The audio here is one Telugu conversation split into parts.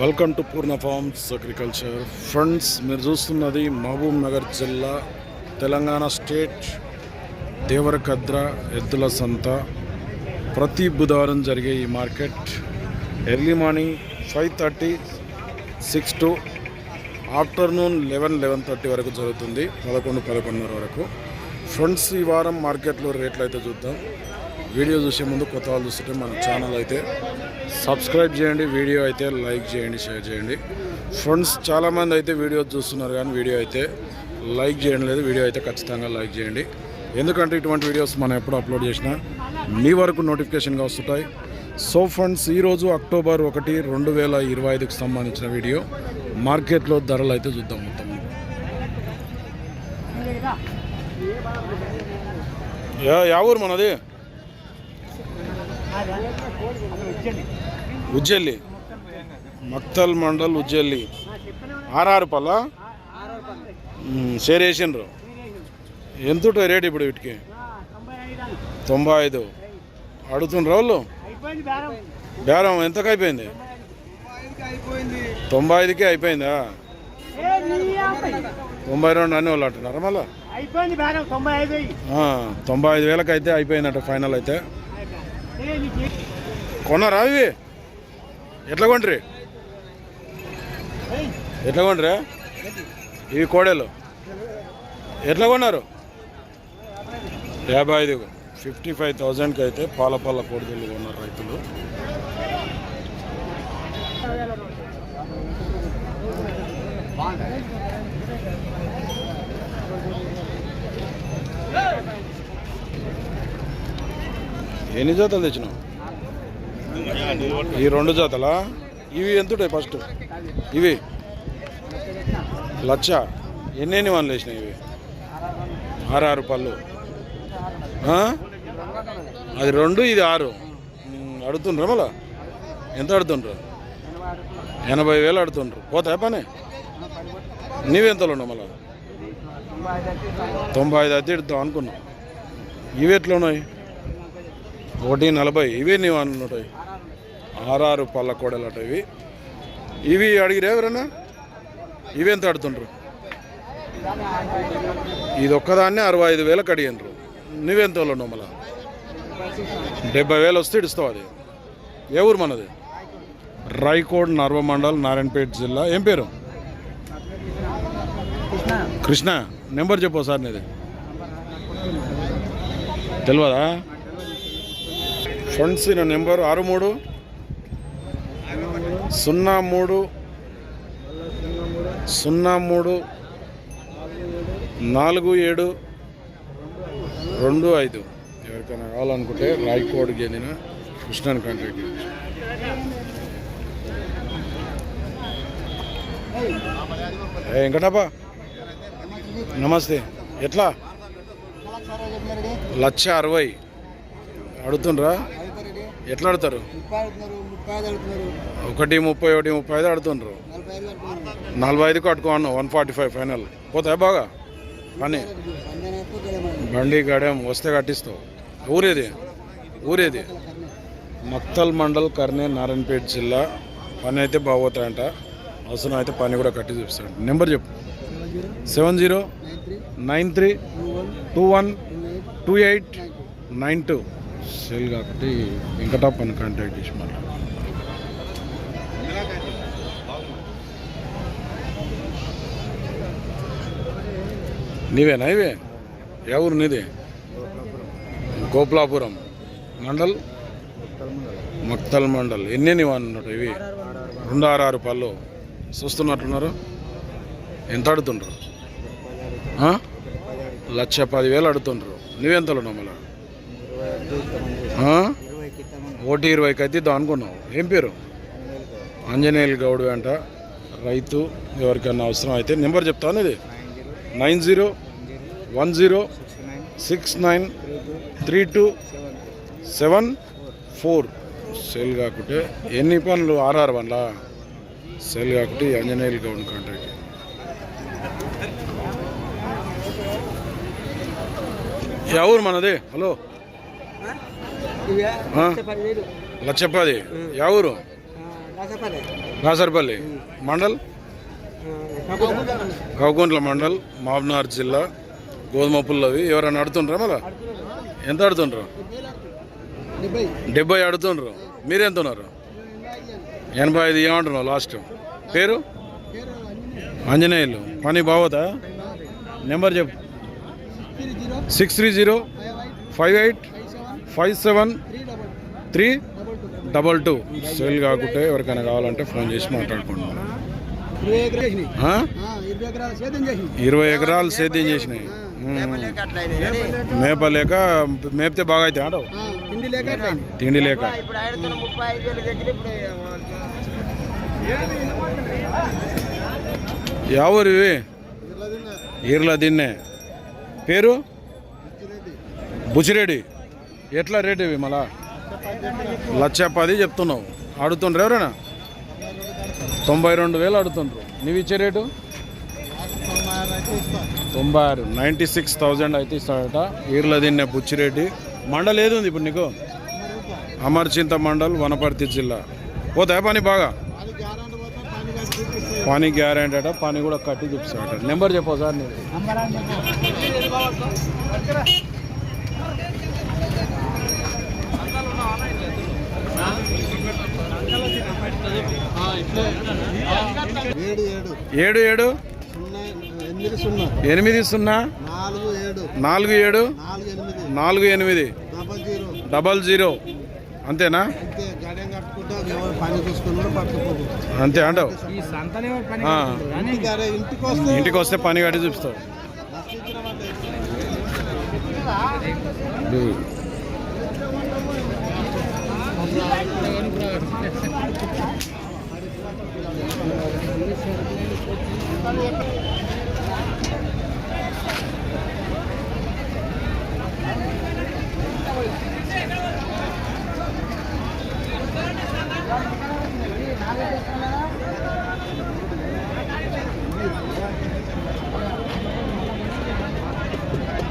Welcome to Purna farms agriculture. Friends మీరు చూస్తున్నది మహబూబ్ నగర్ జిల్లా తెలంగాణ స్టేట్ దేవరకద్ర ఎద్దుల సంత. ప్రతి బుధవారం జరిగే ఈ market early morning five thirty six to afternoon eleven eleven thirty వరకు జరుగుతుంది. పదకొండు పదకొండున్నర వరకు. ఫ్రెండ్స్ ఈ వారం మార్కెట్లో రేట్లు అయితే చూద్దాం. వీడియో చూసే ముందు కొత్త వాళ్ళు చూస్తుంటే మన ఛానల్ అయితే సబ్స్క్రైబ్ చేయండి వీడియో అయితే లైక్ చేయండి షేర్ చేయండి. ఫ్రెండ్స్ చాలామంది అయితే వీడియో చూస్తున్నారు కానీ వీడియో అయితే లైక్ చేయడం లేదు. వీడియో అయితే ఖచ్చితంగా లైక్ చేయండి. ఎందుకంటే ఇటువంటి వీడియోస్ మనం ఎప్పుడు అప్లోడ్ చేసినా మీ వరకు నోటిఫికేషన్గా వస్తుంటాయి. సో ఫ్రెండ్స్ ఈరోజు అక్టోబర్ ఒకటి రెండు వేల ఇరవై ఐదుకి సంబంధించిన వీడియో మార్కెట్లో ధరలు అయితే చూద్దాం మొత్తం. యా యా ఊరు మనది. ఉజ్జల్లి. మక్తల్ మండల్ ఉజ్జల్లి. ఆర్ఆర్ పల్ల? షేర్ వేసిండ్రు ఎంత రేట్ ఇప్పుడు వీటికి? తొంభై ఐదు. అడుగుతుండ్రు వాళ్ళు? బేరం. ఎంతకు అయిపోయింది? తొంభై ఐదుకే అయిపోయిందా? తొంభై రెండు అన్ని వాళ్ళు అంటున్నారా మళ్ళా? తొంభై ఐదు వేలకు అయితే అయిపోయిందట ఫైనల్ అయితే. కొన్నారా ఇవి? ఎట్లా కొండ్రి? ఎట్లా కొండ్రా? ఇవి కోడేలు. ఎట్లా కొన్నారు? యాభై ఐదు. ఫిఫ్టీ ఫైవ్ థౌజండ్కి అయితే పాల పాల కోడిదెలు కొన్నారు రైతులు. ఎన్ని జాతలు తెచ్చినావు? ఈ రెండు జాతలా? ఇవి ఎంతుంటాయి ఫస్ట్ ఇవి? లచ్చ? ఎన్ని వన్లు వేసినాయి ఇవి? ఆరు ఆరు పళ్ళు అది రెండు ఇది ఆరు. అడుగుతుండ్రు మళ్ళా? ఎంత అడుగుతుండ్రు? ఎనభై వేలు అడుతుండ్రు పోతాయి పని? నీవెంతలో ఉన్నావు మళ్ళా? తొంభై ఐదు అద్దె అనుకున్నావు ఇవి ఎట్లా ఉన్నాయి ఒకటి నలభై ఇవే నీవు అన్నటాయి ఆరారు పళ్ళ కోడలట ఇవి. ఇవి అడిగిరా ఎవరన్నా? ఇవి ఎంత అడుతుండ్రు ఇది ఒక్కదాన్నే అరవై ఐదు వేలకు అడిగినరు నువ్వెంత ఉన్నావు మళ్ళా? డెబ్బై వేలు వస్తే ఇడుస్తావు అది. ఏ ఊరు మనది? రాయకోడ్ నర్వ మండల్ నారాయణపేట జిల్లా. ఏం పేరు? కృష్ణ. నెంబర్ చెప్పు సార్ నీది. తెలియదా? ఫ్రెండ్స్ నా నెంబర్ ఆరు మూడు సున్నా మూడు సున్నా మూడు నాలుగు ఏడు రెండు ఐదు. ఎవరికైనా కావాలనుకుంటే రాయకోడ్కి చెందిన కృష్ణన్ కాంటాక్ట్ ఏ వెంకటప్ప. నమస్తే. ఎట్లా? లక్ష అరవై. అడుగుతుండ్రా. ఎట్లా అడుగుతారు ఒకటి ముప్పై ఒకటి ముప్పై ఐదు అడుగుతుండ్రు నలభై ఐదుకు అట్టుకోను వన్ ఫార్టీ ఫైవ్ ఫైనల్. పోతాయి బాగా? పని. బండి గడెం వస్తే కట్టిస్తావు. ఊరేది? ఊరేది? మక్తల్ మండల్ కర్నే నారాయణపేట జిల్లా. పని అయితే బాగోతాయంట. అవసరం అయితే పని కూడా కట్టి చూపిస్తాడు. నెంబర్ చెప్పు. Seven zero nine three two one two eight nine two. Sale కాబట్టి వెంకటప్ప కాంటాక్ట్ చేసి మాట్లాడు. నీవేనా ఇవే? ఎవరు నీది? గోపులాపురం. మండల్? మక్తల్ మండల్. ఎన్ని నీవు అన్నట్టు ఇవి? రెండు ఆరు ఆరు పళ్ళు. చూస్తున్నట్లున్నారు ఎంత అడుగుతుండ్రు? లక్ష పదివేలు అడుతుండ్రు నువ్వెంతలో నమ్మలా ఓటీ ఇరవైకి అయితే అనుకున్నావు. ఏం పేరు? ఆంజనేయులు గౌడ్ అంట. రైతు ఎవరికైనా అవసరం అయితే నెంబర్ చెప్తాను ఇది nine zero one zero six nine three two seven four. Sale కాకుంటే ఎన్ని పనులు? ఆర్ఆర్ వన్లా? సేల్ కాకుంటే ఆంజనేయులు గౌడ్ కాంటాక్ట్. ఎవరు మనది. హలో. ఆ? లక్ష పది ఎవరు కాసర్పల్లి మండల్? కౌకుంట్ల మండల్. మహబూబ్నగర్ జిల్లా గోధుమ పుల్లవి. ఎవరైనా అడుతుండ్రా మళ్ళా? ఎంత అడుతుండ్రు డెబ్బై. అడుతుండ్రు మీరెంత ఉన్నారు ఎనభై ఐదు ఏమంటున్నావు లాస్ట్? పేరు? ఆంజనేయులు. పని బాగోతా నెంబర్ చెప్పు. Six three zero. Five eight. Five seven three double two. Sale కాకుంటే ఎవరికైనా కావాలంటే ఫోన్ చేసి మాట్లాడుకుంటాం ఇరవై ఎకరాలు సేద్యం చేసినాయి. ఇరవై ఎకరాలు సేద్యం చేసినాయి. మేప లేక మేపితే బాగా అయితే అంటావు? ఆ, తిండి లేక ఎవరు ఇవి ఈర్ల దిన్నే పేరు? బుచ్చిరెడ్డి. ఎట్లా రేట్ ఇవి మళ్ళా? లక్ష పది చెప్తున్నావు. అడుగుతుండ్రు ఎవరైనా? తొంభై రెండు వేలు అడుగుతుండ్రు. నువ్వు ఇచ్చే రేటు? తొంభై ఆరు నైంటీ సిక్స్ థౌజండ్ అయితే ఇస్తాడట. ఈర్ల దిన్నే బుచ్చిరెడ్డి మండల్ ఏది ఉంది ఇప్పుడు నీకు? అమర్చింత మండల్ వనపర్తి జిల్లా. పోతాయా పని బాగా? పని గ్యారంటీ అట పని కూడా కట్టి చూపిస్తాడట. నెంబర్ చెప్పు సార్ నీది. ఏడు ఏడు. ఎనిమిది సున్నా. నాలుగు ఏడు. నాలుగు ఎనిమిది. Double zero. అంతేనా? అంతే పని అంటావు. ఇంటికి వస్తే పని కట్టి చూపిస్తావు. నష్టించినామంటే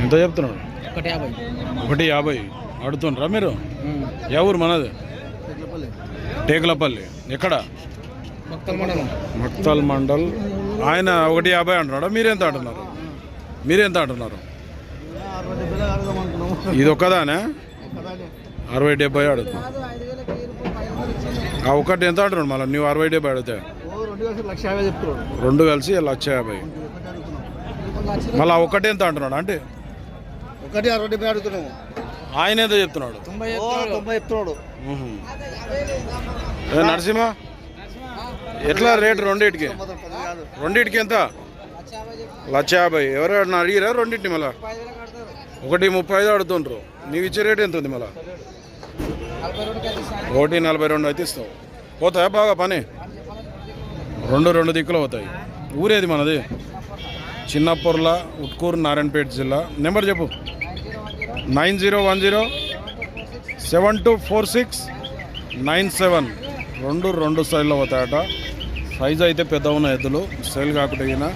ఎంత చెప్తున్నాడు? ఒకటి యాభై. ఒకటి యాభై. అడుగుతుండ్రా మీరు? ఎవరు మనది? టేకులపల్లి. ఎక్కడ? మక్తల్ మండల్. ఆయన ఒకటి యాభై అంటున్నాడా? మీరెంత అంటున్నారు? మీరెంత అంటున్నారు? ఇది ఒక్కదానే? ఒకదానే అరవై డెబ్బై అడుగుతా. ఆ ఒక్కటి ఎంత అంటున్నాడు మళ్ళీ? నువ్వు అరవై డెబ్బై అడిగితే ఓ రెండు కలిసి లక్ష యాభై. ఒకటి మళ్ళీ ఆ ఒక్కటి ఎంత అంటున్నాడు? అంటే ఒకటి అరవై డెబ్బై అడుగుతున్నాము ఆయన ఎంత చెప్తున్నాడు? నరసింహ? ఎట్లా రేటు రెండింటికి? రెండింటికి ఎంత? లక్ష యాభై. ఎవరైనా అడిగిరా రెండింటిని మళ్ళా? ఒకటి ముప్పై ఐదు అడుగుతుండ్రు. నీవు ఇచ్చే రేట్ ఎంత ఉంది మళ్ళా? ఒకటి నలభై రెండు అయితే ఇస్తావు. పోతాయా బాగా పని? రెండు రెండు దిక్కులు పోతాయి. ఊరేది మనది? చిన్నపొర్ల ఉట్కూరు నారాయణపేట జిల్లా. నెంబర్ చెప్పు. Nine zero one zero seven two four six nine seven. రెండు రెండు సైడ్లో పోతాయట. సైజ్ అయితే పెద్ద ఉన్న ఎద్దులు. సేల్ కాకుండా ఈయన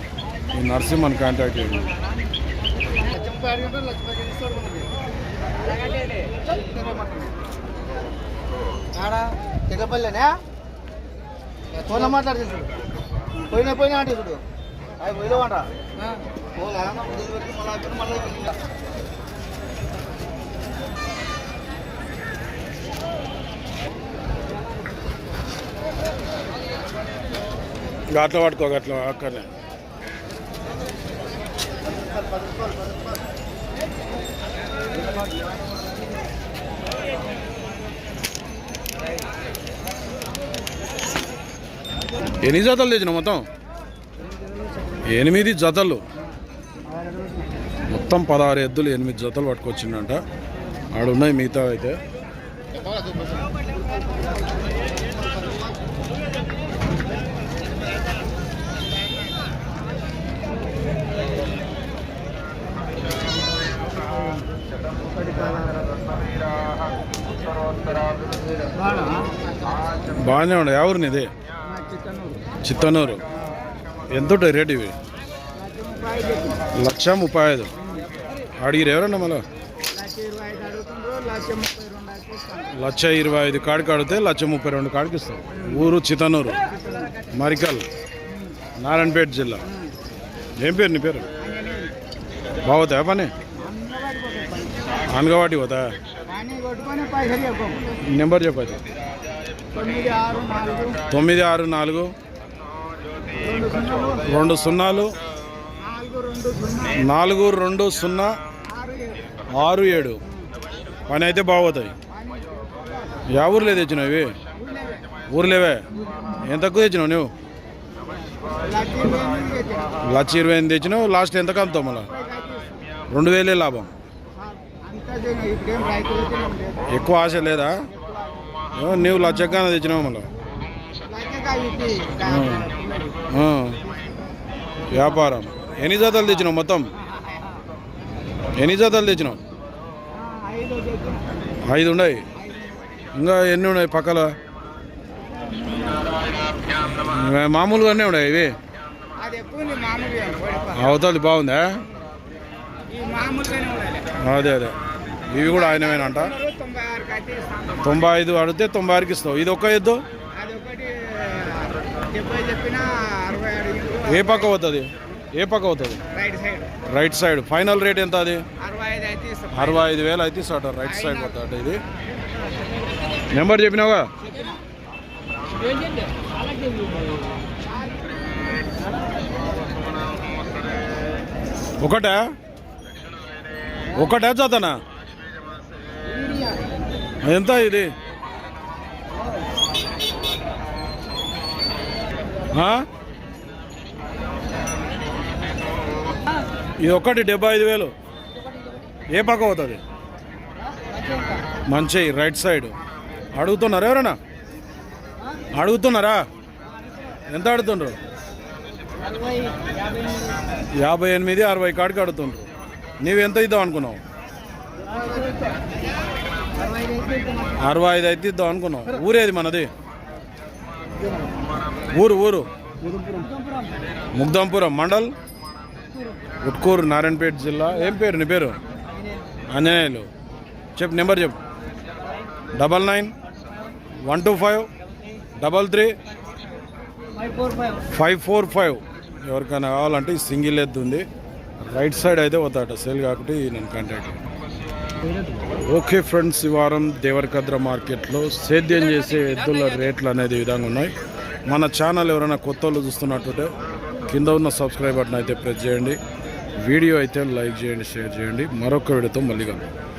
ఈ నరసింహన్ కాంటాక్ట్ చేయండి. తెగపల్లెనే? ఫోన్లో మాట్లాడి పోయినా పోయినా అంటే. చూడు అవి పోయినామంట పోలా మళ్ళీ అట్లా పట్టుకోక అట్లా అక్కడనే ఎన్ని జతలు తెచ్చిన మొత్తం? ఎనిమిది జతలు. మొత్తం పదహారు ఎద్దులు ఎనిమిది జతలు పట్టుకొచ్చిందంట ఆడున్నాయి మిగతా అయితే బాగానే ఉండే ఎవరు నీది చిత్తనూరు ఎంత ఉంటాయి రేట్ ఇవి లక్ష ముప్పై ఐదు అడిగిరు ఎవరన్నా మళ్ళా లక్ష ఇరవై ఐదు కాడికి అడిగితే లక్ష ముప్పై రెండు కాడికి ఇస్తాం ఊరు చితనూరు మరికల్ నారాయణపేట జిల్లా ఏం పేరు నీ పేరు బాగుతాయా పని అనగవాటి పోతా నెంబర్ చెప్పదు తొమ్మిది ఆరు నాలుగు. రెండు సున్నాలు. నాలుగు రెండు సున్నా. ఆరు ఏడు. పని అయితే బాగోతాయి. యా ఊర్లో తెచ్చినావు ఇవి? ఊర్లేవే? ఎంత తక్కువ తెచ్చినావు నువ్వు. లక్ష ఇరవై ఎనిమిది తెచ్చినావు. లాస్ట్ ఎంత కమ్ముతావు మళ్ళా? రెండు వేలే లాభం అంతా చేయను. ఇప్పుడేం రైతులు తినం లేదు ఎక్కువ ఆశ లేదా? నువ్వు లచ్చగానే తెచ్చినావు మళ్ళా. వ్యాపారం. ఎన్ని జతలు తెచ్చినావు మొత్తం? ఎన్ని జతలు తెచ్చినావు? ఐదు ఉన్నాయి. ఇంకా ఎన్ని ఉన్నాయి పక్కల? మామూలుగానే ఉన్నాయి ఇవి. అవతలది బాగుందా? అదే అదే. ఇవి కూడా ఆయనమేనంట తొంభై తొంభై ఐదు అడిగితే తొంభై ఆరుకి ఇస్తావు. ఇది ఒక్క ఎద్దు? ఏ పక్క అవుతుంది ఏ పక్క అవుతుంది రైట్ సైడ్. ఫైనల్ రేట్ ఎంత అది? అరవై ఐదు వేలు అయితే ఇస్తాట రైట్ సైడ్ పడతాట ఇది. నెంబర్ చెప్పినావా ఒకటా? ఒకటే చదనా ఎంత ఇది? ఇది ఒకటి డెబ్బై ఐదు వేలు. ఏ పక్క అవుతుంది మంచి రైట్ సైడ్ అడుగుతున్నారా ఎవరన్నా? అడుగుతున్నారా? ఎంత అడుగుతుండ్రు యాభై ఎనిమిది అరవై కాడికి అడుగుతుండ్రు నీవెంత ఎంత ఇద్దాం అనుకున్నావు? అరవై ఐదు అయితే ఇద్దాం. ఊరేది మనది? ఊరు ఊరు. ముగ్దంపురం మండల్? ఉట్కూరు నారాయణపేట జిల్లా. ఏం పేరు నీ పేరు? ఆంజనేయులు. చెప్పు నెంబర్ చెప్పు. Double nine one two five double three five four five. ఎవరికైనా కావాలంటే సింగిల్ ఎద్దు ఉంది. రైట్ సైడ్ అయితే పోతాట. సేల్ కాబట్టి నేను కాంటాక్ట్ ఓకే ఫ్రెండ్స్ ఈ వారం దేవరకద్ర మార్కెట్లో సేద్యం చేసే ఎద్దుల రేట్లు అనేది విధంగా ఉన్నాయి. మన ఛానల్ ఎవరైనా కొత్త వాళ్ళు చూస్తున్నట్టుంటే కింద ఉన్న సబ్స్క్రైబ్ బటన్ అయితే ప్రెస్ చేయండి. వీడియో అయితే లైక్ చేయండి షేర్ చేయండి. మరొక వీడియోతో మళ్ళీ కలుగుతాం